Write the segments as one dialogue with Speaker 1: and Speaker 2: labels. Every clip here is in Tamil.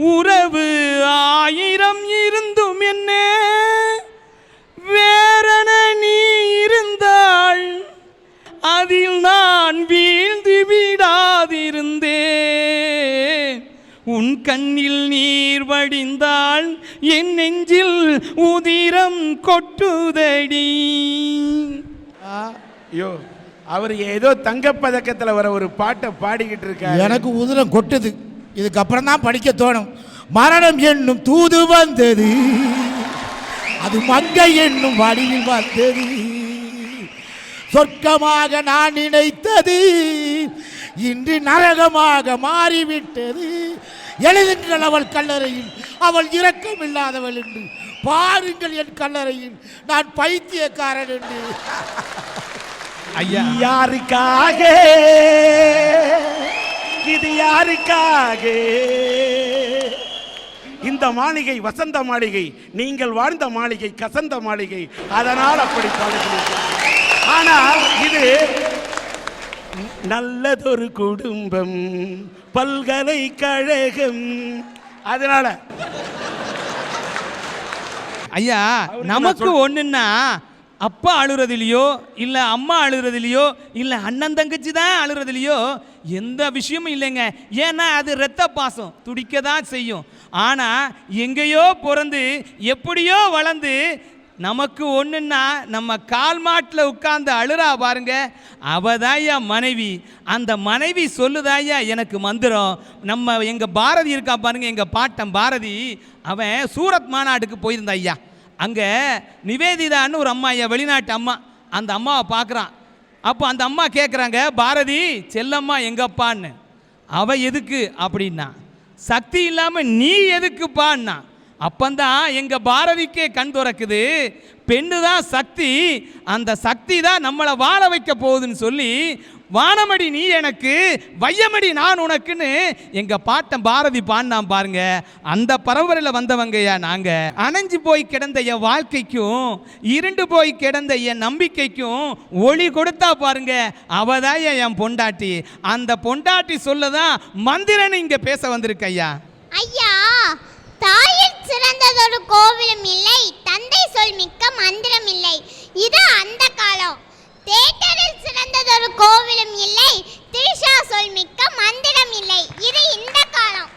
Speaker 1: உறவு ஆயிரம் இருந்தும் என்ன? வேறென நீ இருந்தாள் அதில் நான் வீழ்ந்து விடாதிருந்தேன். உன் கண்ணில் நீர் வடிந்தால் என் நெஞ்சில் உதிரம் கொட்டுதடி.
Speaker 2: ஆ, ஐயோ அவர் ஏதோ தங்கப்பதக்கத்தில் வர ஒரு பாட்டை பாடிக்கிட்டு இருக்காரு.
Speaker 3: எனக்கு உதிரம் கொட்டுது. இதுக்கப்புறம் தான் படிக்க தோணும். மரணம் என்னும் தூது வந்தது. அது மங்கை என்னும் வடிவில் வந்தது. சொர்க்கமாக நான் நினைத்தது. இன்று நரகமாக மாறிவிட்டது. எழுதுங்கள் அவள் கல்லறையில். அவள் இரக்கமில்லாதவள் என்று. பாருங்கள் என் கல்லறையில். நான் பைத்தியக்காரன் என்று.
Speaker 1: ஐயா.
Speaker 2: யாருக்காக? இது யாருக்காக? இந்த மாளிகை வசந்த மாளிகை நீங்கள் வாழ்ந்த மாளிகை கசந்த மாளிகை. அதனால் அப்படி பாடுகிறீர்கள். ஆனால் இது நல்லதொரு குடும்பம் பல்கலைக்கழகம். அதனால
Speaker 1: ஐயா நமக்கு ஒண்ணுன்னா அப்பா அழுறதுலையோ இல்ல அம்மா அழுறதுலையோ இல்ல அண்ணன் தங்கச்சி தான் அழுறதுலையோ எந்த விஷயமும் இல்லைங்க. ஏன்னா அது இரத்த பாசம். துடிக்க தான் செய்யும். ஆனால் எங்கேயோ பிறந்து எப்படியோ வளர்ந்து நமக்கு ஒன்றுன்னா நம்ம கால் மாட்டில் உட்கார்ந்து அழுறா பாருங்க. அவதாயா மனைவி. அந்த மனைவி சொல்லுதாயா எனக்கு மந்திரம். நம்ம எங்கள் பாரதி இருக்கா பாருங்க எங்கள் பாட்டன் பாரதி. அவன் சூரத் மாநாட்டுக்கு போயிருந்தா ஐயா. அங்கே நிவேதிதான்னு ஒரு அம்மா ஐயா வெளிநாட்டு அம்மா. அந்த அம்மாவை பார்க்குறான். அப்போ அந்த அம்மா கேட்குறாங்க பாரதி செல்லம்மா எங்கப்பான்னு. அவ எதுக்கு? அப்படின்னா சக்தி இல்லாமல் நீ எதுக்குப்பான்னா அப்பந்தான் எங்கள் பாரதிக்கே கண் துறக்குது. பெண்ணு தான் சக்தி அந்த சக்தி தான் நம்மளை வாழ வைக்க போகுதுன்னு சொல்லி வானமடி நீ எனக்கு வையமடி நான் உனக்குன்னு எங்கள் பாட்டன் பாரதி பாடினான் பாருங்க. அந்த பரம்பரையில் வந்தவங்கய்யா நாங்கள் அணைஞ்சு போய் கிடந்த என் வாழ்க்கைக்கும் இருண்டு போய் கிடந்த என் நம்பிக்கைக்கும் ஒளி கொடுத்தா பாருங்க. அவதான் என் பொண்டாட்டி. அந்த பொண்டாட்டி சொல்ல தான் மந்திரன்னு இங்கே பேச வந்திருக்கு ஐயா
Speaker 4: ஐயா தாயில் சிறந்ததொரு கோவிலும் இல்லை தந்தை சொல் மிக்க மந்திரம் இல்லை. இது அந்த காலம். தேட்டரில் சிறந்ததொரு கோவிலும் இல்லை திரிஷா சொல் மிக்க மந்திரம் இல்லை இது இந்த காலம்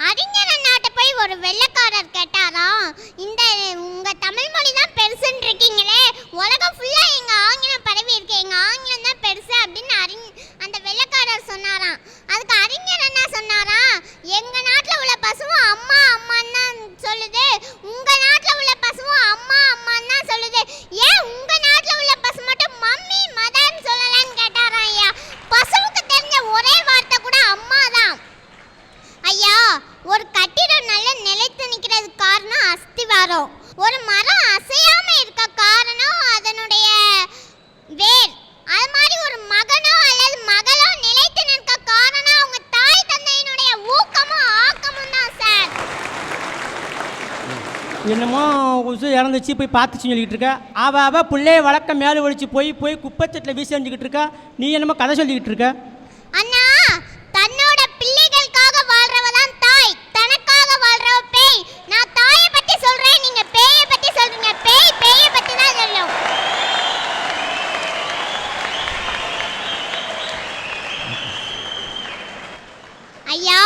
Speaker 4: அறிஞர் அண்ணாட்ட போய் ஒரு வெள்ளைக்காரர் கேட்டாராம் இந்த உங்க தமிழ் மொழி தான் பெருசுன்னு இருக்கீங்களே உலகம் ஃபுல்லா எங்க ஆங்கிலம் பரவி இருக்கு எங்க ஆங்கிலம் தான் பெருசு அப்படின்னு அறிஞ அந்த வெள்ளைக்காரர் சொன்னாராம் அதுக்கு அறிஞர் என்ன சொன்னாராம் எங்க நாட்டுல உள்ள பசுவும் அம்மா அம்மான்னு தான் சொல்லுது உங்க நாட்டுல உள்ள பசுவும் அம்மா அம்மான்னு தான் சொல்லுது ஏன் உங்க நாட்டுல உள்ள பசு மட்டும் மம்மி மதர்னு சொல்லலன்னு கேட்டாராம் ஐயா பசுவுக்கு தெரிஞ்ச ஒரே வார்த்தை கூட அம்மா தான் ஐயா ஒரு கட்டிடம் நல்ல நிலைத்து நிற்கிறது காரணம் அஸ்திவாரம் ஒரு மரம் அசையாம இருக்க காரணம் அதனுடைய வேர் அது மாதிரி ஒரு மகனோ அல்லது மகளோ நிலைத்து நிற்க காரணம் அவங்க தாய் தந்தையினுடைய ஊக்கமும் ஆக்கமும் தான் சார்
Speaker 5: என்னமோ உசு இறந்துச்சு போய் பார்த்துச்சு சொல்லிக்கிட்டு இருக்க. அவ அவ பிள்ளைய வளர்க்க மேலே ஒழிச்சு போய் போய் குப்பைச்சட்டில் வீசி எறிஞ்சிக்கிட்டு இருக்கா. நீ என்னமோ கதை சொல்லிக்கிட்டு இருக்க
Speaker 4: அண்ணா தன்னோட பிள்ளைகளுக்காக வாழ்றவ தான் தாய் தனக்காக வாழ்றவ பேய் நான் தாயை பத்தி சொல்றேன் நீங்க பேயை பத்தி சொல்றீங்க பேய் பேயை பத்தி தான் சொல்லும் ஐயா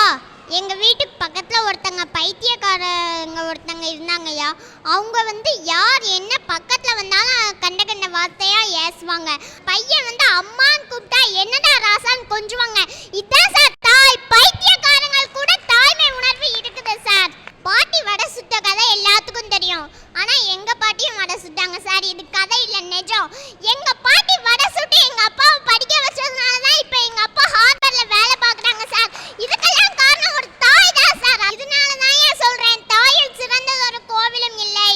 Speaker 4: எங்க வீட்டுக்கு பக்கத்துல ஒருத்தங்க பைத்தியக்காரங்க ஒருத்தங்க இருந்தாங்க ஐயா அவங்க வந்து யார் என்ன பக்கத்துல வந்தாலும் கண்ட கண்ட வார்த்தையா ஏசுவாங்க பையன் வந்து அம்மான்னு கூப்பிட்டா என்னடா ராசான்னு கொஞ்சுவாங்க இதான் சார் தாய் பைத்தியக்காரங்கள் கூட தாய்மை உணர்வு இருக்குது சார் பாட்டி வடை சுட்ட கதை எல்லாத்துக்கும் தெரியும் ஆனா எங்க பாட்டியும் வடை சுட்டாங்க சார் இது கதை இல்ல நிஜம் எங்க பாட்டி வடை சுட்டு எங்க அப்பாவை படிக்க வச்சதுனால தான் இப்போ எங்க அப்பா ஹார்வர்ட்ல வேலை பார்க்கறாங்க சார் இதுக்கெல்லாம் காரணம் ஒரு தாய் தான் சார் அதனால தான் ஏன் சொல்றேன் தாயில் சிறந்ததொரு கோவிலும் இல்லை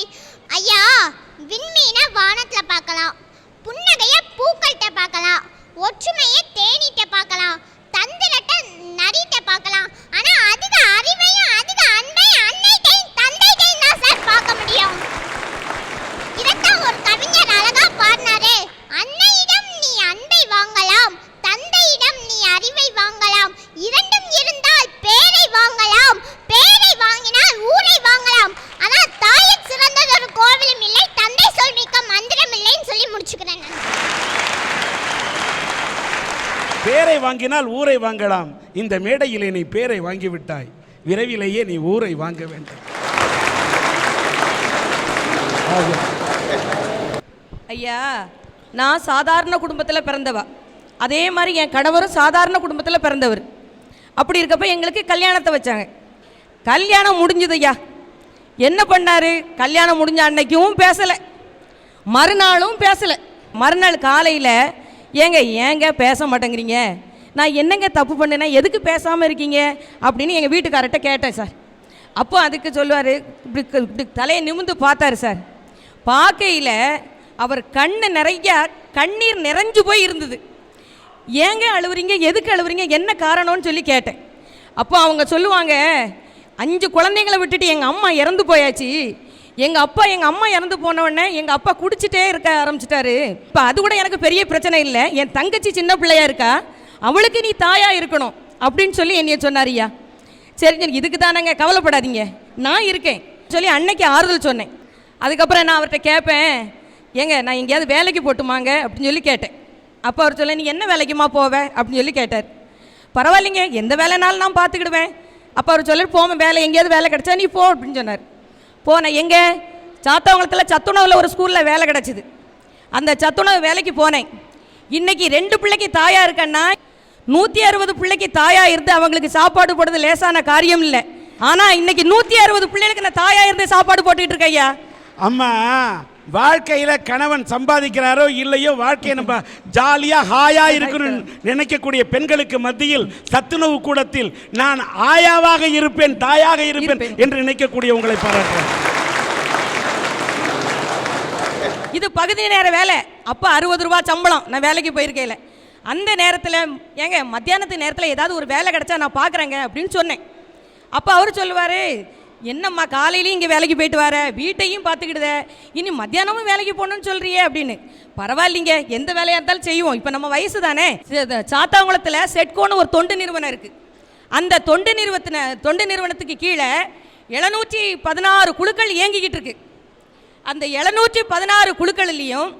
Speaker 4: ஐயா விண்மீனை வானத்துல பார்க்கலாம் புன்னகைய பூக்கள்கிட்ட பார்க்கலாம் ஒற்றுமையை தேனீட்ட பார்க்கலாம் தந்திரத்தை
Speaker 2: பேரை வாங்கினால் ஊரை வாங்கலாம். இந்த மேடையிலே நீ பேரை வாங்கிவிட்டாய். விரைவிலேயே நீ ஊரை வாங்க வேண்டும்.
Speaker 6: ஐயா நான் சாதாரண குடும்பத்தில் பிறந்தவ. அதே மாதிரி என் கணவரும் சாதாரண குடும்பத்தில் பிறந்தவர். அப்படி இருக்கப்ப எங்களுக்கு கல்யாணத்தை வச்சாங்க. கல்யாணம் முடிஞ்சது ஐயா. என்ன பண்ணாரு? கல்யாணம் முடிஞ்ச அன்னைக்கும் பேசலை. மறுநாளும் பேசலை. மறுநாள் காலையில் ஏங்க ஏங்க பேச மாட்டேங்கிறீங்க? நான் என்னங்க தப்பு பண்ணேன்னா எதுக்கு பேசாமல் இருக்கீங்க? அப்படின்னு எங்கள் வீட்டுக்காரர்கிட்ட கேட்டேன் சார். அப்போ அதுக்கு சொல்லுவார் இப்படி இப்படி தலையை நிமிந்து பார்த்தாரு சார். பார்க்கையில் அவர் கண்ணு நிறைய கண்ணீர் நிறைஞ்சு போய் இருந்தது. ஏங்க அழுவுறீங்க? எதுக்கு அழுவுறீங்க? என்ன காரணம்னு சொல்லி கேட்டேன். அப்போ அவங்க சொல்லுவாங்க அஞ்சு குழந்தைங்களை விட்டுட்டு எங்கள் அம்மா இறந்து போயாச்சு. எங்கள் அப்பா எங்கள் அம்மா இறந்து போன உடனே எங்கள் அப்பா குடிச்சிட்டே இருக்க ஆரம்பிச்சிட்டாரு. இப்போ அது கூட எனக்கு பெரிய பிரச்சனை இல்லை. என் தங்கச்சி சின்ன பிள்ளையா இருக்கா? அவளுக்கு நீ தாயா இருக்கணும் அப்படின்னு சொல்லி என்னைய சொன்னாரியா சரி சரி இதுக்கு தானங்க கவலைப்படாதீங்க. நான் இருக்கேன் சொல்லி அன்னைக்கு ஆறுதல் சொன்னேன். அதுக்கப்புறம் நான் அவர்கிட்ட கேட்பேன் ஏங்க நான் எங்கேயாவது வேலைக்கு போட்டுமாங்க? அப்படின்னு சொல்லி கேட்டேன். அப்போ அவர் சொல்ல நீ என்ன வேலைக்குமா போவ? அப்படின்னு சொல்லி கேட்டார். பரவாயில்லைங்க எந்த வேலைனாலும் நான் பார்த்துக்கிடுவேன் அப்போ அவர் சொல்ல போவேன் வேலை எங்கேயாவது வேலை கிடைச்சா நீ போ அப்படின்னு சொன்னார். போனேன் எங்கே? சாத்தவங்களத்தில் சத்துணவில் ஒரு ஸ்கூலில் வேலை கிடச்சிது. அந்த சத்துணவு வேலைக்கு போனேன். இன்றைக்கி ரெண்டு பிள்ளைக்கு தாயாக இருக்கேன்னா நூற்றி அறுபது பிள்ளைக்கு தாயாக இருந்து அவங்களுக்கு சாப்பாடு போடுறது லேசான காரியம் இல்லை. ஆனால் இன்னைக்கு நூற்றி அறுபது பிள்ளைகளுக்கு நான் தாயாக இருந்து சாப்பாடு போட்டுக்கிட்டு இருக்கேன் ஐயா.
Speaker 2: அம்மா வாழ்க்கையில கணவன் சம்பாதிக்கிறாரோ இல்லையோ வாழ்க்கையை நம்ம ஜாலியா ஹாயா இருக்கணும்னு நினைக்கக்கூடிய பெண்களுக்கு மத்தியில் சத்துணவு கூடத்தில் நான் ஆயாவாக இருப்பேன் தாயாக இருப்பேன். என்று நினைக்கக்கூடிய உங்களை பாராட்டுறேன்.
Speaker 6: இது பகுதி நேர வேலை. அப்போ அறுபது ரூபா சம்பளம். நான் வேலைக்கு போயிருக்கையில். அந்த நேரத்தில் ஏங்க மத்தியானத்து நேரத்தில் ஏதாவது ஒரு வேலை கிடைச்சா நான் பார்க்குறேங்க அப்படின்னு சொன்னேன். அப்போ அவர் சொல்லுவார் என்னம்மா காலையிலையும் இங்கே வேலைக்கு போயிட்டு வர? வீட்டையும் பார்த்துக்கிடுத. இனி மத்தியானமும் வேலைக்கு போகணும்னு சொல்கிறியே அப்படின்னு. பரவாயில்லைங்க எந்த வேலையாக இருந்தாலும் செய்வோம். இப்போ நம்ம வயசு தானே. சாத்தாங்குளத்தில் செட்கோன்னு ஒரு தொண்டு நிறுவனம் இருக்குது அந்த தொண்டு நிறுவத்தின தொண்டு நிறுவனத்துக்கு கீழே எழுநூற்றி பதினாறு குழுக்கள் இயங்கிக்கிட்டு இருக்கு. அந்த எழுநூற்றி பதினாறு குழுக்களிலையும்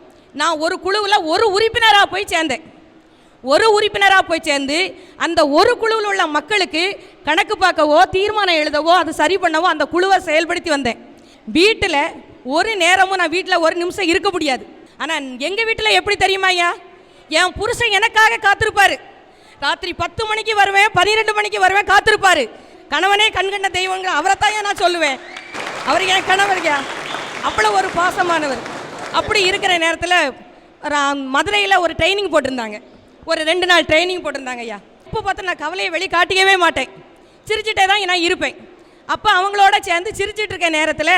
Speaker 6: நான் ஒரு குழுவில் ஒரு உறுப்பினராக போய் சேர்ந்தேன். ஒரு உறுப்பினராக போய் சேர்ந்து அந்த ஒரு குழுவில் உள்ள மக்களுக்கு கணக்கு பார்க்கவோ தீர்மானம் எழுதவோ அது சரி பண்ணவோ அந்த குழுவை செயல்படுத்தி வந்தேன். வீட்டில் ஒரு நேரமும் நான் வீட்டில் ஒரு நிமிஷம் இருக்க முடியாது. ஆனால் எங்கள் வீட்டில் எப்படி தெரியுமா ஐயா? என் புருஷன் எனக்காக காத்திருப்பார். ராத்திரி பத்து மணிக்கு வருவேன் பன்னிரெண்டு மணிக்கு வருவேன் காத்திருப்பார். கணவனே கண்கண்ட தெய்வங்க அவரை நான் சொல்லுவேன். அவர் என் கணவர்யா அவ்வளோ ஒரு பாசமானவர். அப்படி இருக்கிற நேரத்தில் மதுரையில் ஒரு ட்ரைனிங் போட்டிருந்தாங்க. ஒரு ரெண்டு நாள் ட்ரைனிங் போட்டிருந்தாங்க ஐயா. இப்போ பார்த்தா நான் கவலையை வெளி காட்டிக்கவே மாட்டேன். சிரிச்சிட்டே தான் நான் இருப்பேன். அப்போ அவங்களோட சேர்ந்து சிரிச்சிட்டு இருக்க நேரத்தில்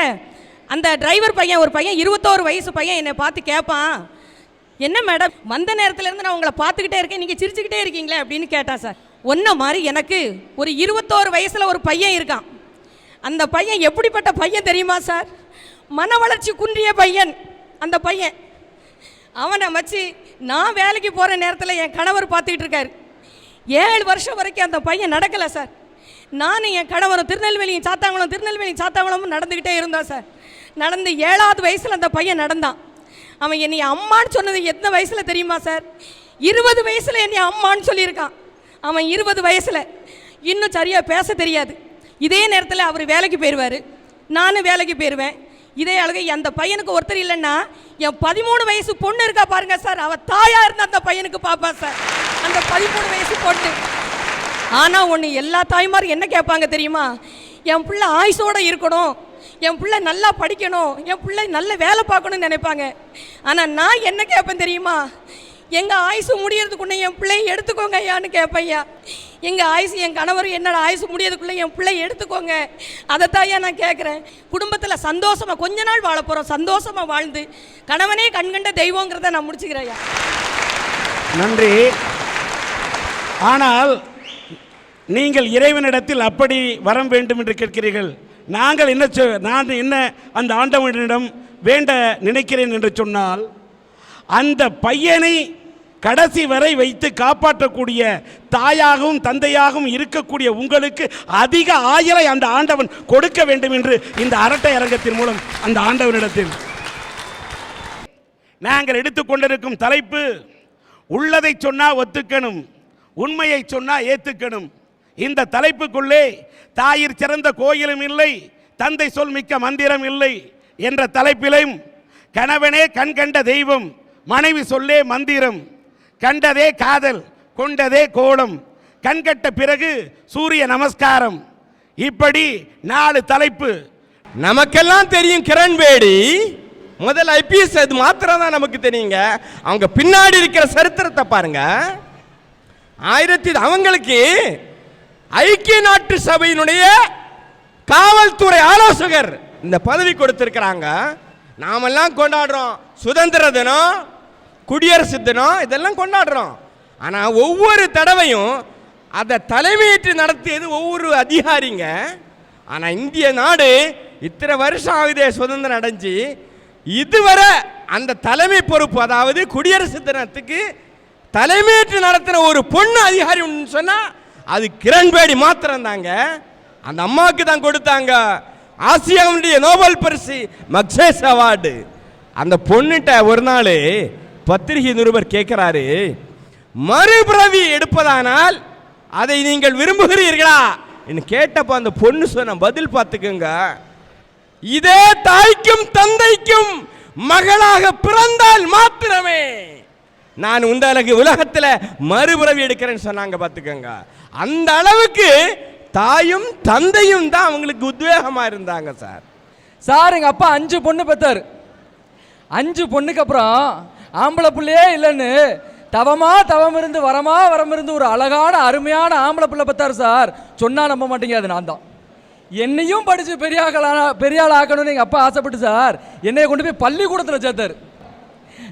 Speaker 6: அந்த டிரைவர் பையன் ஒரு பையன் இருபத்தோரு வயசு பையன் என்னை பார்த்து கேட்பான் என்ன மேடம் வந்த நேரத்துலேருந்து நான் உங்களை பார்த்துக்கிட்டே இருக்கேன் நீங்கள் சிரிச்சுக்கிட்டே இருக்கீங்களே? அப்படின்னு கேட்டான் சார். ஒன்றை மாதிரி எனக்கு ஒரு இருபத்தோரு வயசில் ஒரு பையன் இருக்கான். அந்த பையன் எப்படிப்பட்ட பையன் தெரியுமா சார்? மன வளர்ச்சி குன்றிய பையன் அந்த பையன். அவனை வச்சு நான் வேலைக்கு போகிற நேரத்தில் என் கணவர் பார்த்துக்கிட்டு இருக்காரு. ஏழு வருஷம் வரைக்கும் அந்த பையன் நடக்கலை சார். நானும் என் கணவரும் திருநெல்வேலியும் சாத்தாங்குளம் திருநெல்வேலியும் சாத்தாங்குளமும் நடந்துக்கிட்டே இருந்தோம் சார். நடந்து ஏழாவது வயசில் அந்த பையன் நடந்தான். அவன் என்னை அம்மான்னு சொன்னது எத்தனை வயசில் தெரியுமா சார்? இருபது வயசில் என்னை அம்மான்னு சொல்லியிருக்கான். அவன் இருபது வயசில். இன்னும் சரியாக பேச தெரியாது. இதே நேரத்தில் அவர் வேலைக்கு போயிடுவார் நானும் வேலைக்கு போயிடுவேன் இதே அழகை அந்த பையனுக்கு ஒருத்தர் இல்லைன்னா என் பதிமூணு வயசு பொண்ணு இருக்கா பாருங்க சார். அவ தாயா இருந்த அந்த பையனுக்கு பாப்பா சார். அந்த பதிமூணு வயசு பொண்ணு. ஆனா ஒன்று எல்லா தாய்மாரும் என்ன கேட்பாங்க தெரியுமா? என் பிள்ளை ஆயுசோட இருக்கணும். என் பிள்ளை நல்லா படிக்கணும். என் பிள்ளை நல்ல வேலை பார்க்கணும்னு நினைப்பாங்க. ஆனால் நான் என்ன கேட்பேன் தெரியுமா? எங்கள் ஆயுசு முடியறதுக்குள்ளே என் பிள்ளை எடுத்துக்கோங்க ஐயான்னு கேட்பையா எங்கள் ஆயுசு என் கணவர் என்னோட ஆயுசு முடியறதுக்குள்ளே என் பிள்ளையை எடுத்துக்கோங்க. அதைத்தான் நான் கேட்குறேன் குடும்பத்தில் சந்தோஷமாக கொஞ்ச நாள் வாழ போகிறோம் சந்தோஷமாக வாழ்ந்து கணவனே கண்கண்ட தெய்வங்கிறத நான் முடிச்சுக்கிறேன் ஐயா.
Speaker 2: நன்றி. ஆனால் நீங்கள் இறைவனிடத்தில் அப்படி வரம் வேண்டும் என்று கேட்கிறீர்கள். நாங்கள் என்ன சொ- நான் என்ன அந்த ஆண்டவனிடம் வேண்ட நினைக்கிறேன் என்று சொன்னால் அந்த பையனை கடைசி வரை வைத்து காப்பாற்றக்கூடிய தாயாகவும் தந்தையாகவும் இருக்கக்கூடிய உங்களுக்கு அதிக ஆயலை அந்த ஆண்டவன் கொடுக்க வேண்டும் என்று இந்த அரட்டை அரங்கத்தின் மூலம் அந்த ஆண்டவனிடத்தில். நாங்கள் எடுத்துக்கொண்டிருக்கும் தலைப்பு உள்ளதை சொன்னா ஒத்துக்கணும் உண்மையை சொன்னா ஏத்துக்கணும். இந்த தலைப்புக்குள்ளே தாயிற் சிறந்த கோயிலும் இல்லை தந்தை சொல் மிக்க மந்திரம் இல்லை என்ற தலைப்பிலும் கணவனே கண்கண்ட தெய்வம் மனைவி சொல்லே மந்திரம். கண்டதே காதல் கொண்டதே கோலம். கண்கட்ட பிறகு சூரிய நமஸ்காரம். இப்படி நாலு தலைப்பு.
Speaker 7: நமக்கெல்லாம் தெரியும் கிரண்பேடி முதல் ஐபிஎஸ் அது மாத்திரம் தான் நமக்கு தெரியுங்க. அவங்க பின்னாடி இருக்கிற சரித்திரத்தை பாருங்க. ஆயிரத்தி அவங்களுக்கு ஐக்கிய நாட்டு சபையினுடைய காவல்துறை ஆலோசகர் இந்த பதவி கொடுத்திருக்கிறாங்க. நாமெல்லாம் கொண்டாடுறோம். சுதந்திர தினம் குடியரசு தினம் இதெல்லாம் கொண்டாடுறோம். ஆனால் ஒவ்வொரு தடவையும் அதை தலைமையேற்று நடத்தியது ஒவ்வொரு அதிகாரிங்க. ஆனால் இந்திய நாடு இத்தனை வருஷம் ஆகுதே சுதந்திரம் அடைஞ்சு. இதுவரை அந்த தலைமை பொறுப்பு அதாவது குடியரசு தினத்துக்கு தலைமையேற்று நடத்தின ஒரு பொண்ணு அதிகாரி சொன்னால் அது கிரண்பேடி மாத்திரம் தாங்க அந்த அம்மாவுக்கு தான் கொடுத்தாங்க ஆசியாவுடைய நோபல் பரிசு மக்சேஸ் அவார்டு. அந்த பொண்ணுகிட்ட ஒரு நாள் பத்திரிகை நிருபர் கேட்கிறாரு மறுபிறவி எடுப்பதானால் அதை நீங்கள் விரும்புகிறீர்களா? என்று கேட்டப்போ அந்த பொண்ணு சொன்ன பதில் பார்த்துக்கோங்க. இதே தாய்க்கும் தந்தைக்கும் மகளாக பிறந்தால் மாத்திரமே. நான் உந்த உங்களுக்கு உலகத்தில் மறுபிறவி எடுக்கிறேன்னு சொன்னாங்க பார்த்துக்கோங்க. அந்த அளவுக்கு தாயும் தந்தையும் தான் அவங்களுக்கு உத்வேகமாக இருந்தாங்க சார்.
Speaker 8: சார் எங்கள் அப்பா அஞ்சு பொண்ணு பெற்றார் அஞ்சு பொண்ணுக்கு அப்புறம் ஆம்பளை பிள்ளையே இல்லைன்னு. தவமா தவம் இருந்து வரமா வரம் இருந்து ஒரு அழகான அருமையான ஆம்பளை பிள்ளை பார்த்தாரு சார். சொன்னால் நம்ப மாட்டீங்க அது நான் தான். என்னையும் படித்து பெரிய ஆளா பெரிய ஆள் ஆக்கணும்னு எங்கள் அப்பா ஆசைப்பட்டு சார். என்னைய கொண்டு போய் பள்ளிக்கூடத்தில் சேர்த்தார்.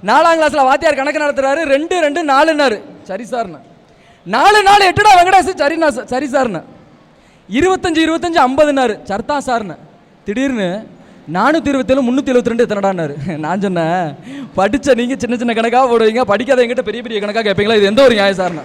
Speaker 8: நாலாம் கிளாஸில் வாத்தியார் கணக்கு நடத்துறாரு. ரெண்டு ரெண்டு நாலுன்னாரு. சரி சார்ண்ணா. நாலு நாலு எட்டுடா வெங்கடேஷ் சரிண்ணா சார் சரி சார்ண்ணா. இருபத்தஞ்சு இருபத்தஞ்சு ஐம்பதுனாரு சர்தான் சார்னு திடீர்னு நானூற்றி இருபத்தேழு முந்நூற்றி எழுபத்தி ரெண்டு எத்தனடான்னாரு நான் சொன்னேன் படித்த நீங்கள் சின்ன சின்ன கணக்காக போடுவீங்க படிக்காத எங்கிட்ட பெரிய பெரிய கணக்காக கேட்பீங்களா? இது எந்த ஒரு நியாயம் சார்னா